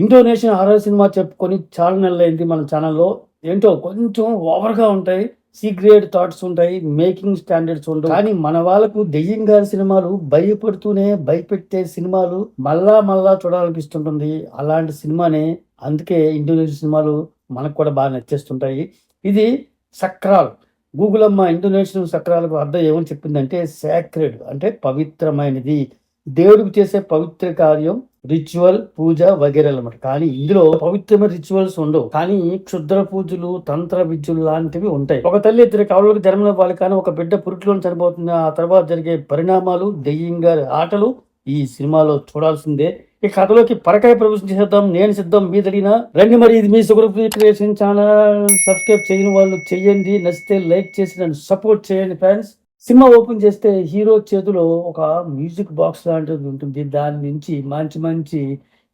Indonesian horror cinema చెప్పుకొని చాలా నెలలైంది మన ఛానల్లో. ఏంటో కొంచెం ఓవర్గా ఉంటాయి. సీక్రెట్ థాట్స్ ఉంటాయి మేకింగ్ స్టాండర్డ్స్ ఉండవు. కానీ మన వాళ్ళకు దెయ్యం గారి సినిమాలు భయపడుతూనే భయపెట్టే సినిమాలు మళ్ళా మళ్ళా చూడాలనిపిస్తుంటుంది. అలాంటి సినిమానే అందుకే ఇండోనేషియన్ సినిమాలు మనకు కూడా బాగా నచ్చేస్తుంటాయి. ఇది సక్రాల్. గూగుల్ అమ్మ ఇండోనేషియన్ సక్రాలకు అర్థం ఏమని చెప్పిందంటే సాక్రెడ్ అంటే పవిత్రమైనది. దేవుడికి చేసే పవిత్ర కార్యం రిచువల్ పూజ వగేరే అనమాట కానీ ఇందులో పవిత్రమైన రిచువల్స్ ఉండవు. కానీ క్షుద్ర పూజలు తంత్ర విద్యలు లాంటివి ఉంటాయి. ఒక తల్లి ఇద్దరు కవలకు జన్మల వాళ్ళు కానీ ఒక బిడ్డ పురుట్లో చనిపోతుంది. ఆ తర్వాత జరిగే పరిణామాలు దెయ్యంగా ఆటలు ఈ సినిమాలో చూడాల్సిందే. ఈ కథలోకి పరకాయ ప్రవేశం చేద్దాం నేను సిద్ధం. మీ తడిన రండి మరి ఇది మీ సుగర్ క్రియేషన్ ఛానల్. సబ్స్క్రైబ్ చేయని వాళ్ళు చెయ్యండి. నచ్చితే లైక్ చేసి నన్ను సపోర్ట్ చేయండి ఫ్రెండ్స్. సినిమా ఓపెన్ చేస్తే హీరో చేతిలో ఒక మ్యూజిక్ బాక్స్ లాంటిది ఉంటుంది. దాని నుంచి మంచి మంచి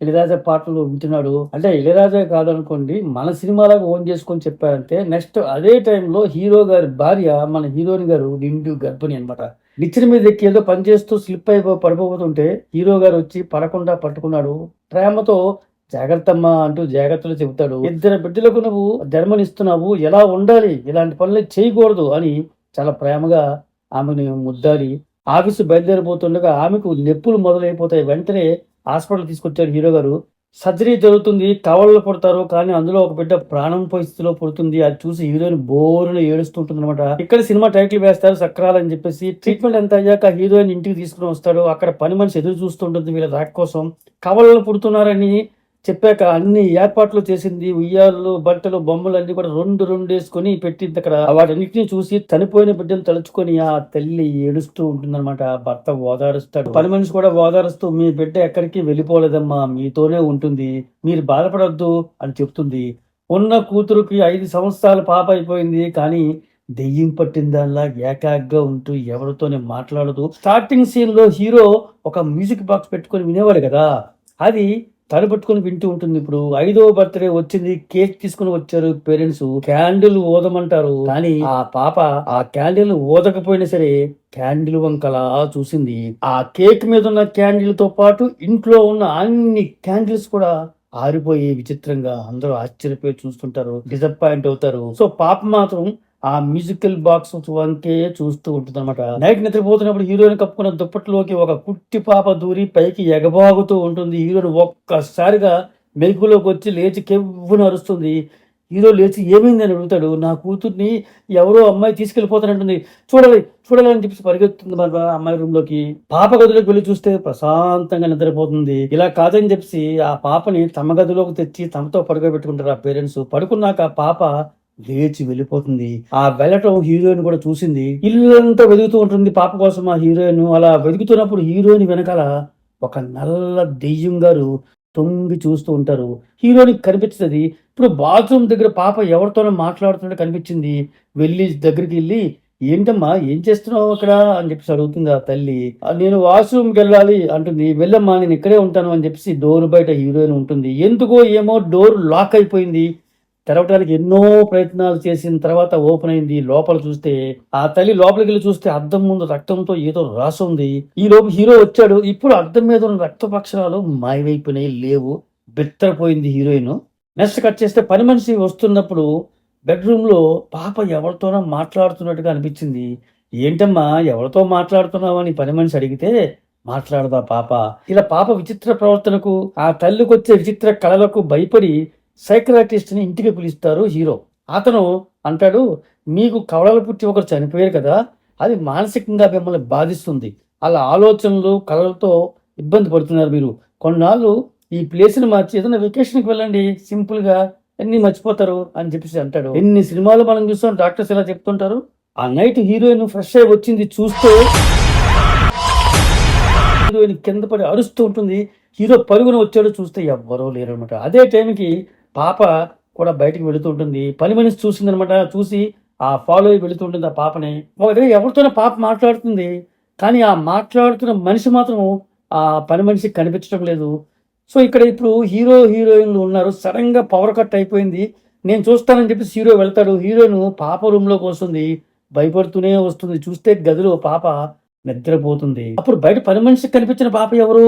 ఇళయరాజా పాటలు వింటున్నాడు. అంటే ఇళయరాజా కాదనుకోండి మన సినిమాలకు ఓన్ చేసుకొని చెప్పారంటే నెక్స్ట్ అదే టైంలో హీరో గారి భార్య మన హీరోయిన్ గారు నిండు గర్భిణి అనమాట నిచ్చెన మీద ఎక్కి ఏదో పనిచేస్తూ స్లిప్ అయిపో పడిపోతుంటే హీరో గారు వచ్చి పడకుండా పట్టుకున్నాడు. ప్రేమతో జాగ్రత్తమ్మా అంటూ జాగ్రత్తలు చెబుతాడు. ఇద్దరు బిడ్డలకు నువ్వు జన్మనిస్తున్నావు ఎలా ఉండాలి? ఇలాంటి పనులు చేయకూడదు అని చాలా ప్రేమగా ఆమెను ముద్దాడి ఆఫీసు బయలుదేరిపోతుండగా ఆమెకు నొప్పులు మొదలైపోతాయి. వెంటనే హాస్పిటల్ తీసుకొచ్చాడు హీరో గారు. సర్జరీ జరుగుతుంది. కవళ్ళు పడతారు కానీ అందులో ఒక బిడ్డ ప్రాణం పరిస్థితిలో పడుతుంది. అది చూసి హీరోయిన్ బోరును ఏడుస్తుంటుంది అనమాట ఇక్కడ సినిమా టైటిల్ వేస్తారు సక్రాలని చెప్పేసి. ట్రీట్మెంట్ ఎంత అయ్యాక హీరోయిన్ ఇంటికి తీసుకుని వస్తాడు? అక్కడ పని మనిషి ఎదురు చూస్తుంటుంది వీళ్ళ రాక్ కోసం. కవళ్ళు పుడుతున్నారని చెప్పాక అన్ని ఏర్పాట్లు చేసింది ఉయ్యాలు బట్టలు బొమ్మలు అన్ని కూడా రెండు రెండు వేసుకొని పెట్టింది అక్కడ. వాటన్నిటిని చూసి చనిపోయిన బిడ్డను తలుచుకొని ఆ తల్లి ఏడుస్తూ ఉంటుందన్నమాట. భర్త ఓదారుస్తాడు. పని మనిషి కూడా ఓదారుస్తూ మీ బిడ్డ ఎక్కడికి వెళ్ళిపోలేదమ్మా మీతోనే ఉంటుంది మీరు బాధపడద్దు అని చెప్తుంది. ఉన్న కూతురుకి ఐదు సంవత్సరాల పాప అయిపోయింది కానీ దెయ్యం పట్టిందానిలా ఏకాగ్గా ఉంటూ ఎవరితోనే మాట్లాడదు. స్టార్టింగ్ సీన్లో హీరో ఒక మ్యూజిక్ బాక్స్ పెట్టుకొని వినేవాడు కదా. అది తల పట్టుకొని వింటూ ఉంటుంది. ఇప్పుడు ఐదో బర్త్డే వచ్చింది కేక్ తీసుకుని వచ్చారు పేరెంట్స్. క్యాండిల్ ఊదమంటారు. కానీ ఆ పాప ఆ క్యాండిల్ ఊదకపోయినా సరే క్యాండిల్ వంకలా చూసింది. ఆ కేక్ మీద ఉన్న క్యాండిల్తో పాటు ఇంట్లో ఉన్న అన్ని క్యాండిల్స్ కూడా ఆరిపోయి విచిత్రంగా అందరూ ఆశ్చర్యపోయి చూస్తుంటారు. డిసప్పాయింట్ అవుతారు. సో పాప మాత్రం ఆ మ్యూజికల్ బాక్స్ వంకే చూస్తూ ఉంటుంది అనమాట నైట్ నిద్రపోతున్నప్పుడు హీరోయిన్ కప్పుకున్న దుప్పట్లోకి ఒక కుట్టి పాప దూరి పైకి ఎగబాగుతూ ఉంటుంది. హీరోయిన్ ఒక్కసారిగా మెలుగులోకి వచ్చి లేచి కెవ్వును అరుస్తుంది. హీరో లేచి ఏమైంది? అని అడుగుతాడు. నా కూతుర్ని ఎవరో అమ్మాయి తీసుకెళ్ళిపోతానంటుంది చూడాలి చూడాలి అని చెప్పి పరిగెత్తుంది మన అమ్మాయి రూమ్లోకి. పాప గదిలోకి వెళ్ళి చూస్తే ప్రశాంతంగా నిద్రపోతుంది. ఇలా కాదని చెప్పి ఆ పాపని తమ గదిలోకి తెచ్చి తమతో పడుకోబెట్టుకుంటారు ఆ పేరెంట్స్ పడుకున్నాక ఆ పాప లేచి వెళ్ళిపోతుంది. ఆ వెళ్ళటం హీరోయిన్ కూడా చూసింది. ఇల్లంతా వెతుకుతూ ఉంటుంది పాప కోసం ఆ హీరోయిన్. అలా వెతుకుతున్నప్పుడు హీరోయిన్ వెనకాల ఒక నల్ల దెయ్యం గారు తొంగి చూస్తూ ఉంటారు. హీరోయిన్ కనిపిస్తుంది ఇప్పుడు బాత్రూమ్ దగ్గర పాప ఎవరితోనో మాట్లాడుతున్నట్టు కనిపించింది. వెళ్ళి దగ్గరికి వెళ్ళి ఏంటమ్మా ఏం చేస్తున్నావు అక్కడ? అని చెప్పేసి అడుగుతుంది ఆ తల్లి. నేను వాష్రూమ్కి వెళ్ళాలి. అంటుంది. వెళ్ళమ్మా నేను ఇక్కడే ఉంటాను. అని చెప్పేసి డోర్ బయట హీరోయిన్ ఉంటుంది. ఎందుకో ఏమో డోర్ లాక్ అయిపోయింది. తెరవటానికి ఎన్నో ప్రయత్నాలు చేసిన తర్వాత ఓపెన్ అయింది. లోపల చూస్తే ఆ తల్లి లోపలికి వెళ్ళి చూస్తే అద్దం ముందు రక్తంతో ఏదో రాసి ఉంది. ఈ లోపు హీరో వచ్చాడు. ఇప్పుడు అద్దం మీద ఉన్న రక్తపక్షరాలు మాయమైపోయినాయి లేవు బిత్తరపోయింది హీరోయిన్. నెక్స్ట్ కట్ చేస్తే పని మనిషి వస్తున్నప్పుడు బెడ్రూమ్లో పాప ఎవరితోనో మాట్లాడుతున్నట్టుగా అనిపించింది. ఏంటమ్మా ఎవరితో మాట్లాడుతున్నావని పని మనిషి అడిగితే మాట్లాడదా పాప? ఇలా పాప విచిత్ర ప్రవర్తనకు ఆ తల్లికి వచ్చే విచిత్ర కళలకు భయపడి సైకలాటిస్ట్ని ఇంటికి పిలుస్తారు హీరో. అతను అంటాడు మీకు కవలలు పుట్టి ఒకరు చనిపోయారు కదా అది మానసికంగా మిమ్మల్ని బాధిస్తుంది. అలా ఆలోచనలు కళలతో ఇబ్బంది పడుతున్నారు మీరు. కొన్నాళ్ళు ఈ ప్లేస్ని మార్చి ఏదైనా వెకేషన్కి వెళ్ళండి సింపుల్గా ఎన్ని అన్ని మర్చిపోతారు అని చెప్పేసి అంటాడు. ఎన్ని సినిమాలు మనం చూస్తాం డాక్టర్స్ ఇలా చెప్తుంటారు? ఆ నైట్ హీరోయిన్ ఫ్రెష్ అయి వచ్చింది చూస్తే హీరోయిన్ కింద పడి అరుస్తూ ఉంటుంది. హీరో పరుగున వచ్చాడు చూస్తే ఎవ్వరూ లేరు అనమాట అదే టైంకి పాప కూడా బయటికి వెళుతుంటుంది పని మనిషి చూసిందనమాట చూసి ఆ ఫాలో అయి వెళుతుంటుంది ఆ పాపని. ఒక దగ్గర ఎవరితోనో పాప మాట్లాడుతుంది కానీ ఆ మాట్లాడుతున్న మనిషి మాత్రం ఆ పని మనిషికి కనిపించడం లేదు. సో ఇక్కడ ఇప్పుడు హీరో హీరోయిన్లు ఉన్నారు. సడన్గా పవర్ కట్ అయిపోయింది. నేను చూస్తానని చెప్పేసి హీరో వెళ్తాడు. హీరోయిన్ పాప రూమ్లోకి వస్తుంది. భయపడుతూనే వస్తుంది. చూస్తే గదిలో పాప నిద్రపోతుంది. అప్పుడు బయట పని మనిషికి కనిపించిన పాప ఎవరు?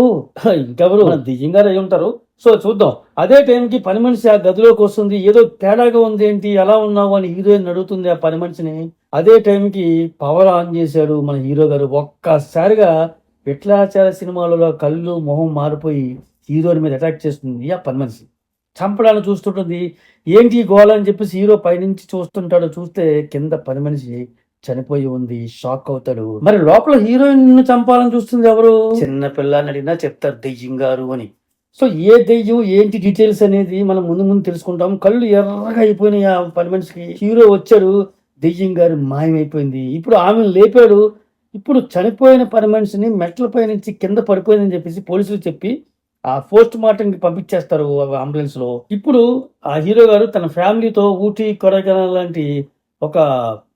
ఇంకెవరు? దియ్యంగా అయి ఉంటారు. సో చూద్దాం. అదే టైంకి పని మనిషి ఆ గదిలోకి వస్తుంది. ఏదో తేడాగా ఉంది ఏంటి ఎలా ఉన్నావు అని హీరోయిన్ అడుగుతుంది ఆ పని మనిషిని? అదే టైంకి పవర్ ఆన్ చేశాడు మన హీరో గారు. ఒక్కసారిగా విట్లాచార సినిమాలలో కళ్ళు మొహం మారిపోయి హీరోని మీద అటాక్ చేస్తుంది ఆ పని మనిషి. చంపడానికి చూస్తుంటుంది. ఏంటి ఈ అని చెప్పేసి హీరో పైనుంచి చూస్తుంటాడు. చూస్తే కింద పని మనిషి చనిపోయి ఉంది షాక్ అవుతాడు. మరి లోపల హీరోయిన్ చంపాలని చూస్తుంది ఎవరు? చిన్న పిల్లని అడిగినా చెప్తారు దెయ్యం గారు అని. సో ఏ దెయ్యం ఏంటి డీటెయిల్స్ అనేది మనం ముందు ముందు తెలుసుకుంటాం. కళ్ళు ఎర్రగా అయిపోయినాయి ఆ పని మనిషికి హీరో వచ్చాడు దెయ్యం గారు మాయమైపోయింది. ఇప్పుడు ఆమెను లేపాడు. ఇప్పుడు చనిపోయిన పని మనిషిని మెట్లపై నుంచి కింద పడిపోయిందని చెప్పేసి పోలీసులు చెప్పి ఆ పోస్ట్ మార్టం కి పంపించేస్తారు అంబులెన్స్లో ఇప్పుడు ఆ హీరో గారు తన ఫ్యామిలీతో ఊటీ కొడైకెనాల్ లాంటి ఒక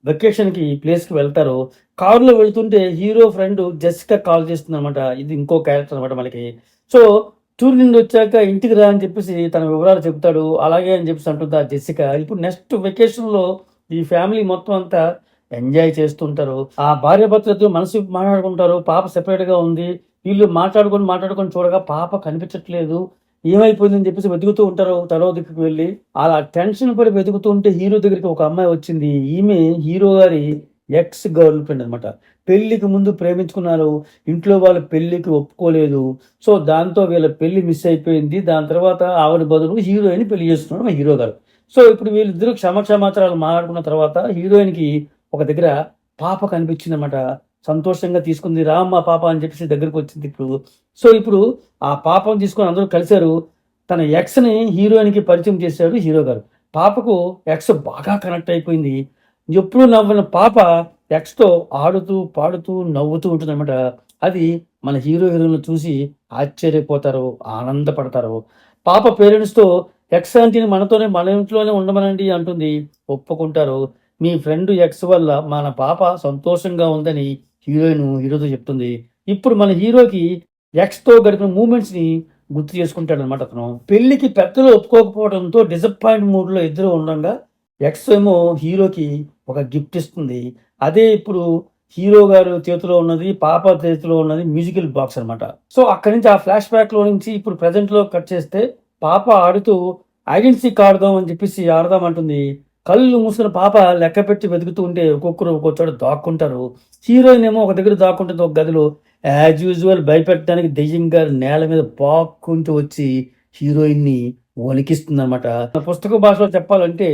వెకేషన్కి ప్లేస్కి వెళ్తారు. కారులో వెళ్తుంటే హీరో ఫ్రెండ్ జెసికా కాల్ చేస్తుంది అనమాట ఇది ఇంకో క్యారెక్టర్ అనమాట మనకి. సో టూర్ నుండి వచ్చాక ఇంటికి రా అని చెప్పేసి తన వివరాలు చెప్తాడు. అలాగే అని చెప్పేసి అంటుంది ఆ జెసికా ఇప్పుడు నెక్స్ట్ వెకేషన్లో ఈ ఫ్యామిలీ మొత్తం అంతా ఎంజాయ్ చేస్తుంటారు. ఆ భార్య భర్తలతో మనసు మాట్లాడుకుంటారు. పాప సెపరేట్గా ఉంది. వీళ్ళు మాట్లాడుకొని మాట్లాడుకొని చూడగా పాప కనిపించట్లేదు. ఏమైపోయిందని చెప్పేసి వెతుకుతూ ఉంటారు. తరో దిక్కుకు వెళ్ళి అలా టెన్షన్ పడి వెతుకుతూ ఉంటే హీరో దగ్గరికి ఒక అమ్మాయి వచ్చింది. ఈమె హీరో గారి ఎక్స్ గర్ల్ ఫ్రెండ్ అనమాట పెళ్ళికి ముందు ప్రేమించుకున్నారు. ఇంట్లో వాళ్ళ పెళ్ళికి ఒప్పుకోలేదు. సో దాంతో వీళ్ళ పెళ్ళి మిస్ అయిపోయింది. దాని తర్వాత ఆవిడ బదులు హీరోయిన్ పెళ్ళి చేస్తున్నాడు మా హీరో గారు. సో ఇప్పుడు వీళ్ళిద్దరూ క్షమక్షమాత్రాలు మాట్లాడుకున్న తర్వాత హీరోయిన్కి ఒక దగ్గర పాప కనిపించింది అనమాట సంతోషంగా తీసుకుంది రామ్మ పాప అని చెప్పేసి దగ్గరికి వచ్చింది ఇప్పుడు. సో ఇప్పుడు ఆ పాపం తీసుకొని అందరూ కలిశారు. తన ఎక్స్ని హీరోయిన్కి పరిచయం చేశాడు హీరో గారు. పాపకు ఎక్స్ బాగా కనెక్ట్ అయిపోయింది. ఎప్పుడు నవ్విన పాప ఎక్స్తో ఆడుతూ పాడుతూ నవ్వుతూ ఉంటుంది అది మన హీరో హీరోయిన్లు చూసి ఆశ్చర్యపోతారు ఆనందపడతారు. పాప పేరెంట్స్తో ఎక్స్ ఆంటీని మనతోనే మన ఇంట్లోనే ఉండమనండి అంటుంది. ఒప్పుకుంటారు. మీ ఫ్రెండ్ ఎక్స్ వల్ల మన పాప సంతోషంగా ఉందని హీరోయిన్ హీరోతో చెప్తుంది. ఇప్పుడు మన హీరోకి ఎక్స్తో గడిపిన మూమెంట్స్ని గుర్తు చేసుకుంటాడు అనమాట అతను. పెళ్ళికి పెద్దలు ఒప్పుకోకపోవడంతో డిసప్పాయింట్ మూడ్లో ఇద్దరు ఉండగా ఎక్స్ ఏమో హీరోకి ఒక గిఫ్ట్ ఇస్తుంది. అదే ఇప్పుడు హీరో గారు చేతిలో ఉన్నది పాప చేతిలో ఉన్నది మ్యూజికల్ బాక్స్ అనమాట సో అక్కడి నుంచి ఆ ఫ్లాష్ బ్యాక్లో నుంచి ఇప్పుడు ప్రెసెంట్లో కట్ చేస్తే పాప ఆడుతూ ఐడెంటిటీ ఆడదాం అని చెప్పేసి ఆడదాం అంటుంది. కళ్ళు మూసిన పాప లెక్క పెట్టి వెతుకుతూ ఉంటే ఒక్కొక్కరు ఒక్కొక్క చోట దాక్కుంటారు. హీరోయిన్ ఏమో ఒక దగ్గర దాక్కుంటుంది ఒక గదిలో. యాజ్ యూజువల్ భయపెట్టడానికి దెయ్యం గారు నేల మీద పాక్కుంటూ వచ్చి హీరోయిన్ని వణికిస్తుంది అనమాట పుస్తక భాషలో చెప్పాలంటే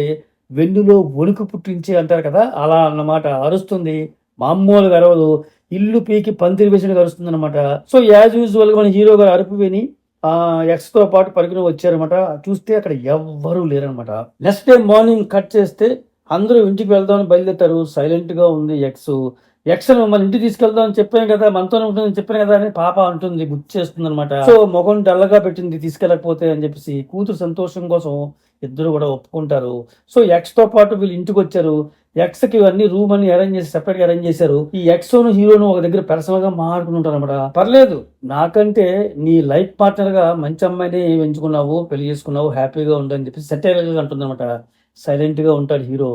వెన్నులో వణుకు పుట్టించే అంటారు కదా అలా అన్నమాట అరుస్తుంది. మామూలుగా అరవదు. ఇల్లు పీకి పందిరి వేసినట్టు అరుస్తుంది అనమాట సో యాజ్ యూజువల్గా మన హీరో గారు అరుపు విని ఆ ఎక్స్తో పాటు పరిగణ వచ్చారనమాట చూస్తే అక్కడ ఎవ్వరూ లేరనమాట నెక్స్ట్ డే మార్నింగ్ కట్ చేస్తే అందరూ ఇంటికి వెళ్దామని బయలుదేరుతారు. సైలెంట్గా ఉంది ఎక్స్ ఎక్స్ మన ఇంటికి తీసుకెళ్దాం అని చెప్పాను కదా మనతోనే ఉంటుందని చెప్పాను కదా అని పాప అంటుంది గుర్తు చేస్తుంది అనమాట సో మొఖం డల్లగా పెట్టింది తీసుకెళ్ళకపోతే అని చెప్పేసి. కూతురు సంతోషం కోసం ఇద్దరు కూడా ఒప్పుకుంటారు. సో ఎక్స్తో పాటు వీళ్ళు ఇంటికి వచ్చారు. ఎక్స్కి ఇవన్నీ రూమ్ అని అరేంజ్ చేసి సెపరేట్గా అరేంజ్ చేశారు. ఈ ఎక్స్ను హీరోను ఒక దగ్గర పర్సనల్గా మాట్లాడుకుని ఉంటారు అనమాట పర్లేదు నాకంటే నీ లైఫ్ పార్ట్నర్గా మంచి అమ్మాయిని ఎంచుకున్నావు పెళ్ళి చేసుకున్నావు హ్యాపీగా ఉందని చెప్పి సెటైల్గా అంటుంది అనమాట సైలెంట్గా ఉంటాడు హీరో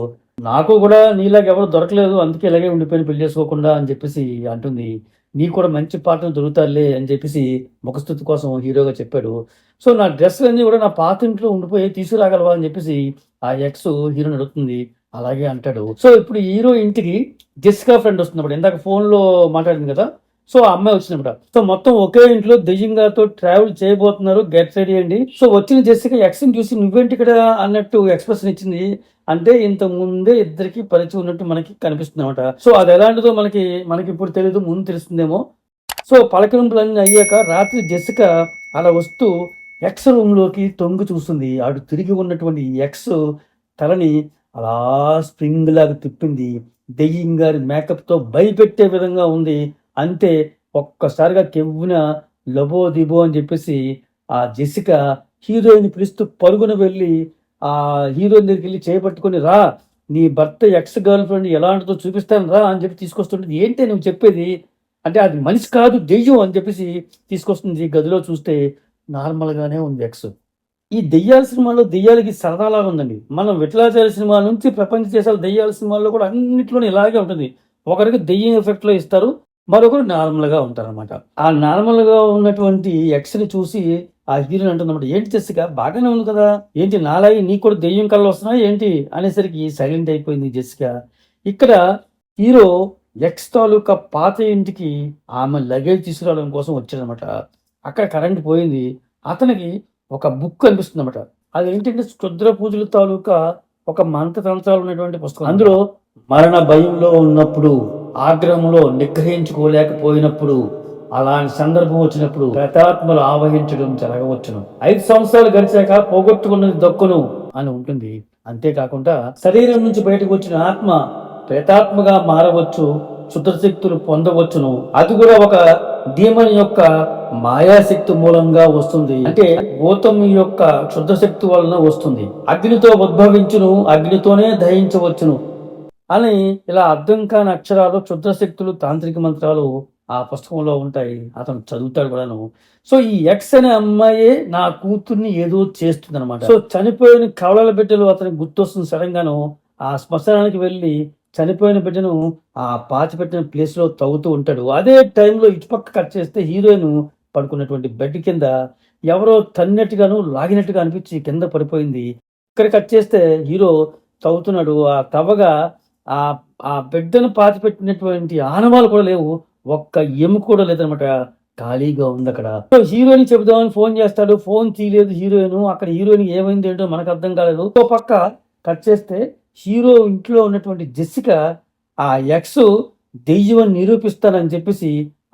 నాకు కూడా నీలాగా ఎవరు దొరకలేదు అందుకే ఇలాగే ఉండిపోయిన పెళ్ళి చేసుకోకుండా అని చెప్పేసి అంటుంది. నీకు కూడా మంచి పాటలు దొరుకుతారులే అని చెప్పేసి ముఖస్థుతి కోసం హీరోగా చెప్పాడు. సో నా డ్రెస్సులు అన్నీ కూడా నా పాత ఇంట్లో ఉండిపోయి తీసుకురాగలవా అని చెప్పేసి ఆ ఎక్స్ హీరోని అడుగుతుంది. అలాగే అంటాడు. సో ఇప్పుడు హీరో ఇంటికి జెస్కా ఫ్రెండ్ వస్తున్నప్పుడు ఇందాక ఫోన్లో మాట్లాడింది కదా సో ఆ అమ్మాయి వచ్చినప్పుడు సో మొత్తం ఒకే ఇంట్లో దెయ్యం గారితో ట్రావెల్ చేయబోతున్నారు గెట్ రెడీ అండి. సో వచ్చిన జెసికా ఎక్స్ని చూసి నువ్వేంటి ఇక్కడ అన్నట్టు ఎక్స్ప్రెషన్ ఇచ్చింది. అంటే ఇంత ముందే ఇద్దరికి పరిచయం ఉన్నట్టు మనకి కనిపిస్తుంది అనమాట సో అది ఎలాంటిదో మనకి మనకి ఇప్పుడు తెలియదు ముందు తెలుస్తుందేమో. సో పలకరింపులన్నీ అయ్యాక రాత్రి జెసిక అలా వస్తూ ఎక్స్ రూమ్లోకి తొంగి చూస్తుంది. ఆడు తిరిగి ఉన్నటువంటి ఎక్స్ తలని అలా స్ప్రింగ్ లాగా తిప్పింది. దెయ్యం గారి మేకప్తో భయపెట్టే విధంగా ఉంది. అంతే ఒక్కసారిగా కెవ్వున లబో దిబో అని చెప్పేసి ఆ జెసిక హీరోయిన్ పిలుస్తూ పరుగున వెళ్ళి ఆ హీరోయిన్ దగ్గరికి వెళ్ళి చేపట్టుకొని రా నీ భర్త ఎక్స్ గర్ల్ ఫ్రెండ్ ఎలాంటిదో చూపిస్తాను రా అని చెప్పి తీసుకొస్తుంటుంది ఏంటి నువ్వు చెప్పేది? అంటే అది మనిషి కాదు దెయ్యం అని చెప్పేసి తీసుకొస్తుంది గదిలో చూస్తే నార్మల్గానే ఉంది ఎక్స్. ఈ దెయ్యాల సినిమాలో దెయ్యాలకి సరదాలాగా ఉందండి. మనం విఠలాచార్య సినిమా నుంచి ప్రపంచ దేశాల దెయ్యాల సినిమాల్లో కూడా అన్నిట్లోనే ఇలాగే ఉంటుంది. ఒకరికి దెయ్యం ఎఫెక్ట్లో ఇస్తారు మరొకరు నార్మల్గా ఉంటారనమాట ఆ నార్మల్గా ఉన్నటువంటి ఎక్స్ని చూసి ఆ హీరోని అంటుందన్నమాట ఏంటి జెసిక బాగానే ఉంది కదా? ఏంటి నాలాగి నీకు కూడా దెయ్యం కళ్ళు వస్తున్నాయి ఏంటి? అనేసరికి సైలెంట్ అయిపోయింది జెసిక ఇక్కడ హీరో ఎక్స్ తాలూకా పాత ఇంటికి ఆమె లగేజ్ తీసుకురావడం కోసం వచ్చాడనమాట అక్కడ కరెంట్ పోయింది. అతనికి ఒక బుక్ కనిపిస్తుంది అనమాట అది ఏంటంటే క్షుద్ర పూజల తాలూకా ఒక మంత్రతంత్రాలు ఉన్నటువంటి పుస్తకం. అందులో మరణ భయంలో ఉన్నప్పుడు ఆగ్రహంలో నిగ్రహించుకోలేకపోయినప్పుడు అలాంటి సందర్భం వచ్చినప్పుడు ప్రతాత్మలు ఆవహించడం జరగవచ్చును. ఐదు సంవత్సరాలు గడిచాక పోగొట్టుకున్నది దక్కును అని ఉంటుంది. అంతేకాకుండా శరీరం నుంచి బయటకు వచ్చిన ఆత్మ ప్రేతాత్మగా మారవచ్చు క్షుద్రశక్తులు పొందవచ్చును. అది కూడా ఒక దీమని యొక్క మాయాశక్తి మూలంగా వస్తుంది. అంటే భూతం యొక్క క్షుద్రశక్తి వలన వస్తుంది. అగ్నితో ఉద్భవించును అగ్నితోనే దహించవచ్చును అని ఇలా అర్థం కాని అక్షరాలు క్షుద్రశక్తులు తాంత్రిక మంత్రాలు ఆ పుస్తకంలో ఉంటాయి. అతను చదువుతాడు కూడాను. సో ఈ ఎక్స్ అనే అమ్మాయే నా కూతుర్ని ఏదో చేస్తుంది అనమాట సో చనిపోయిన కవలల బిడ్డలు అతనికి గుర్తొస్తుంది సడన్ గాను. ఆ శ్మశానానికి వెళ్ళి చనిపోయిన బిడ్డను ఆ పాచిపెట్టిన పెట్టిన ప్లేస్లో తవ్వుతూ ఉంటాడు. అదే టైంలో ఇటుపక్క కట్ చేస్తే హీరోయిన్ పడుకున్నటువంటి బెడ్ కింద ఎవరో తన్నట్టుగాను లాగినట్టుగా అనిపించి కింద పడిపోయింది. ఇక్కడ కట్ చేస్తే హీరో తవ్వుతున్నాడు. ఆ తవ్వగా ఆ ఆ బిడ్డను పాతిపెట్టినటువంటి ఆనవాలు కూడా లేవు. ఒక్క ఎము కూడా లేదనమాట. ఖాళీగా ఉంది అక్కడ. హీరోయిన్ చెబుదామని ఫోన్ చేస్తాడు. ఫోన్ తీయలేదు హీరోయిన్ అక్కడ హీరోయిన్ ఏమైంది ఏంటో మనకు అర్థం కాలేదు. ఒక పక్క కట్ చేస్తే హీరో ఇంట్లో ఉన్నటువంటి జెసిక ఆ ఎక్స్ దెయ్యం నిరూపిస్తానని చెప్పేసి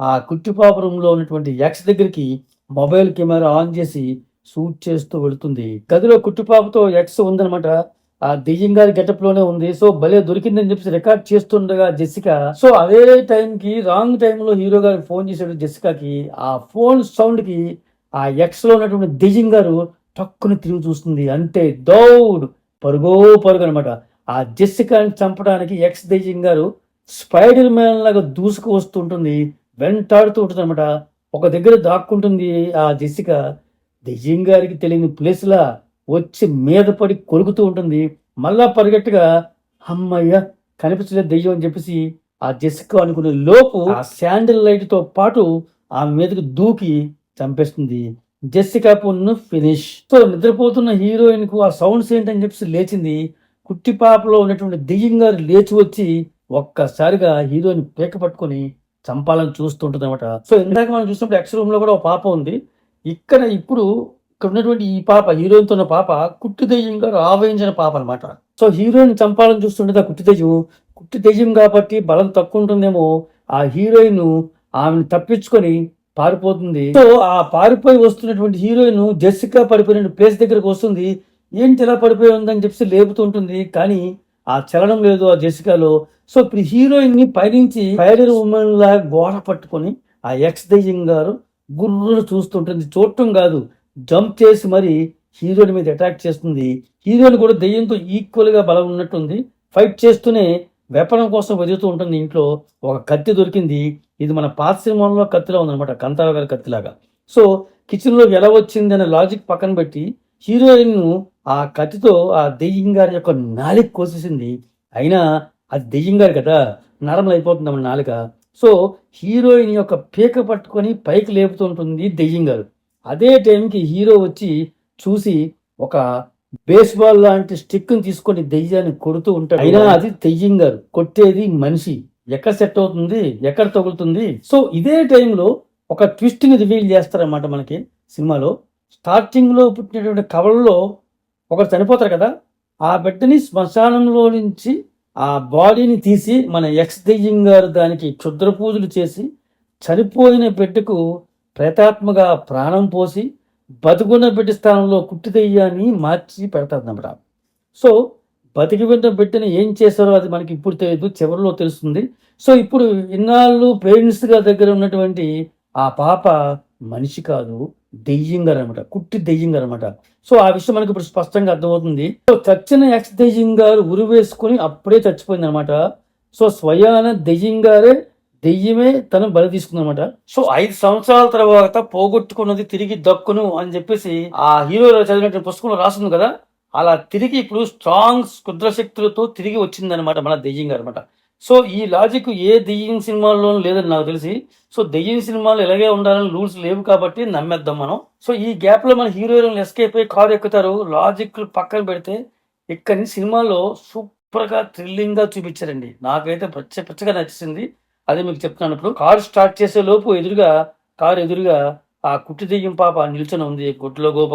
ఆ కుట్టిపాపురంలో ఉన్నటువంటి ఎక్స్ దగ్గరికి మొబైల్ కెమెరా ఆన్ చేసి షూట్ చేస్తూ వెళుతుంది. గదిలో కుట్టిపాపతో ఎక్స్ ఉందనమాట ఆ దెయ్యం గారి గెటప్లోనే ఉంది. సో భలే దొరికిందని చెప్పేసి రికార్డ్ చేస్తుండగా జెస్సిక. సో అదే టైంకి రాంగ్ టైంలో హీరో గారికి ఫోన్ చేశాడు జెసికాకి ఆ ఫోన్ సౌండ్కి ఆ ఎక్స్లో ఉన్నటువంటి దెయ్యం గారు టక్కుని తిరిగి చూస్తుంది. అంటే దౌడ్ పరుగో పరుగు అనమాట ఆ జెసికాని చంపడానికి ఎక్స్ దెయ్యం గారు స్పైడర్ మ్యాన్ లాగా దూసుకు వస్తుంటుంది వెంటాడుతూ ఉంటుంది అనమాట ఒక దగ్గర దాక్కుంటుంది ఆ జెసిక దెయ్యం గారికి తెలియని ప్లేస్ లా వచ్చి మీద పడి కొరుకుతూ ఉంటుంది. మళ్ళా పరిగెట్టుగా అమ్మయ్య కనిపించలేదు దెయ్యం అని చెప్పేసి ఆ జెసిక అనుకునే లోపు ఆ శాండిల్ లైట్తో పాటు ఆ మీదకి దూకి చంపేస్తుంది. Jessica పున్ను finish. సో నిద్రపోతున్న హీరోయిన్కు ఆ సౌండ్స్ ఏంటని చెప్పేసి లేచింది కుట్టిపాపలో ఉన్నటువంటి దెయ్యం గారు లేచి వచ్చి ఒక్కసారిగా హీరోయిన్ పీక పట్టుకొని చంపాలని చూస్తుంటుంది అనమాట సో ఇందాక మనం చూసినప్పుడు ఎక్స్ రూమ్లో కూడా ఒక పాప ఉంది. ఇక్కడ ఇప్పుడు ఇక్కడ ఉన్నటువంటి ఈ పాప హీరోయిన్తో ఉన్న పాప కుట్టి దెయ్యం గారు ఆవహించిన పాప అనమాట సో హీరోయిన్ చంపాలని చూస్తుండేది ఆ కుట్టి దెయ్యం కుట్టి దెయ్యం కాబట్టి బలం తక్కువ ఉంటుందేమో ఆ హీరోయిన్ ఆమెను తప్పించుకొని పారిపోతుంది. సో ఆ పారిపోయి వస్తున్నటువంటి హీరోయిన్ జెసికా పడిపోయిన ప్లేస్ దగ్గరకు వస్తుంది. ఏంటి ఇలా పడిపోయి ఉందని చెప్పి లేపుతూ ఉంటుంది కానీ ఆ చలనం లేదు ఆ జెసికాలో. సో ఇప్పుడు హీరోయిన్ని పైనుంచి ఫైర్ ఉమెన్ లా గోడ పట్టుకొని ఆ ఎక్స్ దయ్యం గారు గుర్రును చూస్తుంటుంది. చూడటం కాదు జంప్ చేసి మరి హీరోయిన్ మీద అటాక్ చేస్తుంది. హీరోయిన్ కూడా దెయ్యంతో ఈక్వల్గా బలం ఉన్నట్టుంది. ఫైట్ చేస్తూనే వెపనం కోసం వెతుకుతూ ఉంటుంది ఇంట్లో. ఒక కత్తి దొరికింది. ఇది మన పాత సినిమాలో కత్తిలా ఉందన్నమాట కంతారావు గారి కత్తిలాగా. సో కిచెన్లో ఎలా వచ్చింది అనే లాజిక్ పక్కన పెట్టి హీరోయిన్ ఆ కత్తితో ఆ దెయ్యం గారి యొక్క నాలిక కోసేసింది. అయినా అది దెయ్యం గారు కదా నరమలు అయిపోతుంది ఆమె నాలుక. సో హీరోయిన్ యొక్క పీక పట్టుకొని పైకి లేపుతుంటుంది దెయ్యం గారు. అదే టైంకి హీరో వచ్చి చూసి ఒక బేస్బాల్ లాంటి స్టిక్ని తీసుకొని దెయ్యాన్ని కొడుతూ ఉంటాడు. అయినా అది దెయ్యం గారు. కొట్టేది మనిషి. ఎక్కడ సెట్ అవుతుంది? ఎక్కడ తగులుతుంది? సో ఇదే టైంలో ఒక ట్విస్ట్ని రివీల్ చేస్తారన్నమాట మనకి సినిమాలో. స్టార్టింగ్లో పుట్టినటువంటి కవలలో ఒకరు చనిపోతారు కదా ఆ బిడ్డని శ్మశానంలో నుంచి ఆ బాడీని తీసి మన ఎక్స్ దెయ్యం గారు దానికి క్షుద్ర పూజలు చేసి చనిపోయిన బిడ్డకు ప్రేతాత్మగా ప్రాణం పోసి బతుకున్న బిడ్డ స్థానంలో కుట్టి దెయ్యాన్ని మార్చి పెడతారన్నమాట సో బతికి విన్న బిడ్డని ఏం చేశారో అది మనకి ఇప్పుడు తెలియదు చివరిలో తెలుస్తుంది. సో ఇప్పుడు ఇన్నాళ్ళు పేరెంట్స్గా దగ్గర ఉన్నటువంటి ఆ పాప మనిషి కాదు. దెయ్యంగారు అనమాట కుట్టి దెయ్యంగారు అనమాట సో ఆ విషయం మనకి ఇప్పుడు స్పష్టంగా అర్థమవుతుంది. సో చచ్చిన ఎక్స్ దెయ్యంగారు ఉరి వేసుకొని అప్పుడే చచ్చిపోయింది అనమాట సో స్వయాన దెయ్యంగారే దెయ్యమే తను బలి తీసుకుందనమాట. సో ఐదు సంవత్సరాల తర్వాత పోగొట్టుకున్నది తిరిగి దక్కును అని చెప్పేసి ఆ హీరో చదివినటువంటి పుస్తకంలో రాస్తుంది కదా. అలా తిరిగి ఇప్పుడు స్ట్రాంగ్ క్షుద్ర శక్తులతో తిరిగి వచ్చిందనమాట మన దెయ్యం గారు అనమాట. సో ఈ లాజిక్ ఏ దెయ్యం సినిమాల్లోనూ లేదని నాకు తెలిసి సో దెయ్యం సినిమాలు ఇలాగే ఉండాలని రూల్స్ లేవు కాబట్టి నమ్మేద్దాం మనం. సో ఈ గ్యాప్లో మన హీరోయిన్ ఎస్కేప్ అయ్యి కారు ఎక్కుతారు. లాజిక్ పక్కన పెడితే ఇక్కడి సినిమాలో సూపర్గా థ్రిల్లింగ్గా చూపించారండి. నాకైతే పచ్చ పచ్చగా నచ్చింది అదే మీకు చెప్తున్నాను ఇప్పుడు. కారు స్టార్ట్ చేసే లోపు ఎదురుగా కారు ఎదురుగా ఆ కుట్టి దెయ్యం పాప నిల్చొని ఉంది గుడ్లో గోప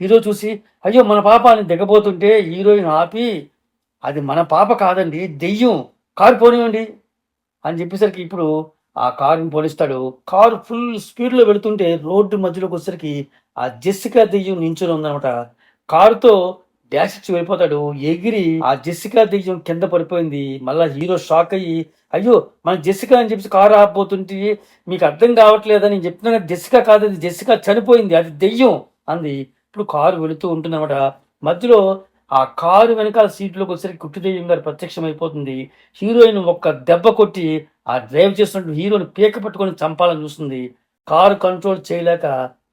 హీరో చూసి అయ్యో మన పాప అని దిగబోతుంటే హీరోయిన్ ఆపి అది మన పాప కాదండి దెయ్యం. కారు పోనివ్వండి అని చెప్పేసరికి ఇప్పుడు ఆ కారుని పోలిస్తాడు కారు ఫుల్ స్పీడ్లో వెళుతుంటే రోడ్డు మధ్యలోకి వచ్చేసరికి ఆ జెస్సికా దెయ్యం నించుని ఉందనమాట కారుతో డాష్ ఇచ్చి వెళ్ళిపోతాడు. ఎగిరి ఆ జెస్సికా దెయ్యం కింద పడిపోయింది. మళ్ళా హీరో షాక్ అయ్యి అయ్యో మన జెస్సికా అని చెప్పేసి కారు ఆపోతుంటే మీకు అర్థం కావట్లేదని నేను చెప్తున్నా జెస్సికా కాదు అది జెస్సికా చనిపోయింది అది దెయ్యం అంది. ఇప్పుడు కారు వెళుతూ ఉంటుందన్నమాట. మధ్యలో ఆ కారు వెనకాల సీట్లోకి వచ్చేసరికి కుట్టి గారు ప్రత్యక్షం అయిపోతుంది హీరోయిన్ ఒక్క దెబ్బ కొట్టి ఆ డ్రైవ్ చేస్తున్నట్టు హీరోని పీక పట్టుకొని చంపాలని చూస్తుంది. కారు కంట్రోల్ చేయలేక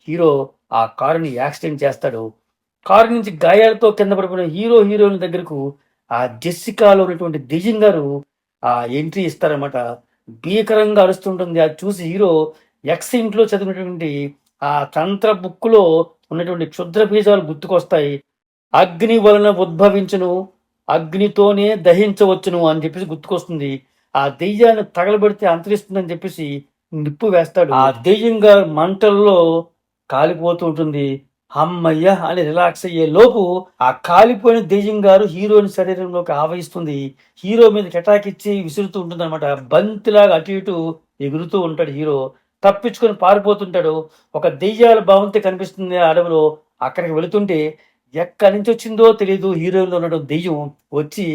హీరో ఆ కారుని యాక్సిడెంట్ చేస్తాడు. కారు నుంచి గాయాలతో కింద పడిపోయిన హీరో హీరోయిన్ దగ్గరకు ఆ జెస్సికాలో ఉన్నటువంటి దెయ్యం గారు ఆ ఎంట్రీ ఇస్తారన్నమాట. భీకరంగా అరుస్తుంటుంది. అది చూసి హీరో ఎక్స్ ఇంట్లో చదివినటువంటి ఆ తంత్ర బుక్కులో ఉన్నటువంటి క్షుద్ర బీజాలు గుర్తుకొస్తాయి. అగ్ని వలన ఉద్భవించును అగ్నితోనే దహించవచ్చును అని చెప్పేసి గుర్తుకొస్తుంది. ఆ దెయ్యాన్ని తగలబెడితే అంతరిస్తుందని చెప్పేసి నిప్పు వేస్తాడు. ఆ దెయ్యం గారు మంటల్లో కాలిపోతూ ఉంటుంది. అమ్మయ్య అని రిలాక్స్ అయ్యే లోపు ఆ కాలిపోయిన దెయ్యం గారు హీరోయిన్ శరీరంలోకి ఆవహిస్తుంది. హీరో మీద అటాక్ ఇచ్చి విసురుతూ ఉంటుంది అనమాట బంతిలాగా అటు ఇటు ఎగురుతూ ఉంటాడు హీరో. తప్పించుకొని పారిపోతుంటాడు. ఒక దెయ్యాల భావంతో కనిపిస్తుంది ఆ అడవిలో. అక్కడికి వెళుతుంటే ఎక్కడి నుంచి వచ్చిందో తెలియదు హీరోయిన్లో ఉండడం దెయ్యం వచ్చి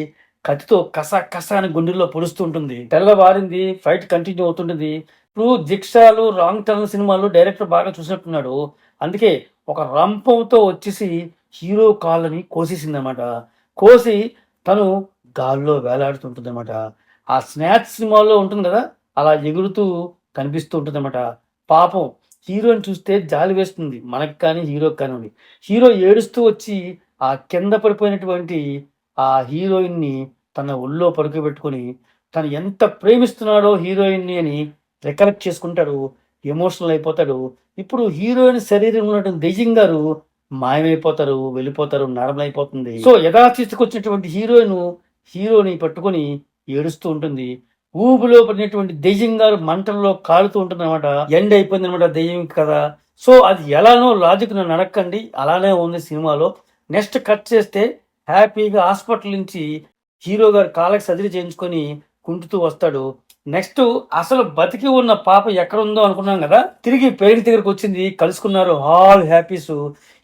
కత్తితో కస కస అని గుండెల్లో పొడుస్తూ ఉంటుంది. తెల్లవారింది ఫైట్ కంటిన్యూ అవుతుంటుంది. ఇప్పుడు జిక్షాలు రాంగ్ టర్న్ సినిమాలు డైరెక్టర్ బాగా చూసినట్టున్నాడు. అందుకే ఒక రంపంతో వచ్చేసి హీరో కాళ్ళని కోసేసింది అనమాట కోసి తను గాల్లో వేలాడుతుంటుంది అనమాట ఆ స్నాచ్ సినిమాలో ఉంటుంది కదా? అలా ఎగురుతూ కనిపిస్తూ ఉంటుంది అనమాట పాపం హీరోని చూస్తే జాలి వేస్తుంది. మనకు కానీ హీరోకి కానివ్వండి హీరో ఏడుస్తూ వచ్చి ఆ కింద పడిపోయినటువంటి ఆ హీరోయిన్ని తన ఒళ్ళో పడుకోబెట్టుకొని తను ఎంత ప్రేమిస్తున్నాడో హీరోయిన్ని అని రికలెక్ట్ చేసుకుంటాడు. ఎమోషనల్ అయిపోతాడు. ఇప్పుడు హీరోయిన్ శరీరంలో ఉన్నటువంటి దెయ్యం గారు మాయమైపోతారు వెళ్ళిపోతారు నార్మల్ అయిపోతుంది సో యథాస్థితికి వచ్చినటువంటి హీరోయిన్ హీరోని పట్టుకొని ఏడుస్తూ ఉంటుంది. ఊబిలో పడినటువంటి దెయ్యం గారు మంటల్లో కాలుతూ ఉంటుంది అనమాట ఎండ్ అయిపోయింది అనమాట దెయ్యం కదా సో అది ఎలానో లాజిక్ నన్ను అలానే ఉంది సినిమాలో. నెక్స్ట్ కట్ చేస్తే హ్యాపీగా హాస్పిటల్ నుంచి హీరో గారు కాళ్ళకి సర్జరీ చేయించుకొని కుంటుతూ వస్తాడు. నెక్స్ట్ అసలు బతికి ఉన్న పాప ఎక్కడ ఉందో అనుకున్నాం కదా? తిరిగి పేరు దగ్గరకు వచ్చింది. కలుసుకున్నారు. All happies.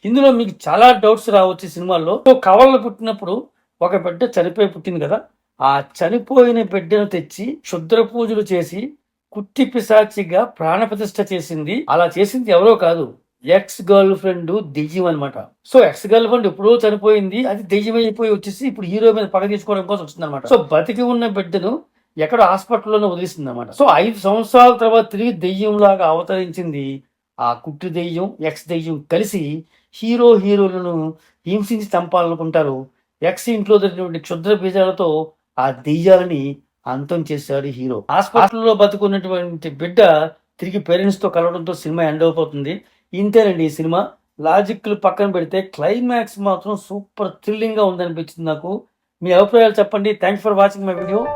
ఇందులో మీకు చాలా డౌట్స్ రావచ్చు సినిమాల్లో. సో పుట్టినప్పుడు ఒక బిడ్డ చనిపోయి పుట్టింది కదా? ఆ చనిపోయిన బిడ్డను తెచ్చి క్షుద్ర పూజలు చేసి కుట్టి పిశాచిగా ప్రాణప్రతిష్ఠ చేసింది. అలా చేసింది ఎవరో కాదు ఎక్స్ గర్ల్ ఫ్రెండ్ దెయ్యం అనమాట సో ఎక్స్ గర్ల్ ఫ్రెండ్ ఎప్పుడో చనిపోయింది. అది దెయ్యం అయిపోయి వచ్చేసి ఇప్పుడు హీరో మీద పగ తీసుకోవడం కోసం వచ్చింది అనమాట సో బతికి ఉన్న బిడ్డను ఎక్కడ హాస్పిటల్లోనే వదిలిస్తుంది అనమాట సో ఐదు సంవత్సరాల తర్వాత తిరిగి దెయ్యం లాగా అవతరించింది ఆ కుట్టి దెయ్యం ఎక్స్ దెయ్యం కలిసి హీరో హీరోలను హింసించి చంపాలనుకుంటారు. ఎక్స్ ఇంట్లో జరిగినటువంటి క్షుద్ర బీజాలతో ఆ దెయ్యాలని అంతం చేశాడు హీరో. హాస్పిటల్లో బతుకున్నటువంటి బిడ్డ తిరిగి పేరెంట్స్తో కలవడంతో సినిమా ఎండ్ అయిపోతుంది. ఇంతేనండి ఈ సినిమా. లాజిక్లు పక్కన పెడితే క్లైమాక్స్ మాత్రం సూపర్ థ్రిల్లింగ్గా ఉందనిపించింది నాకు. మీ అభిప్రాయాలు చెప్పండి. Thanks for watching my video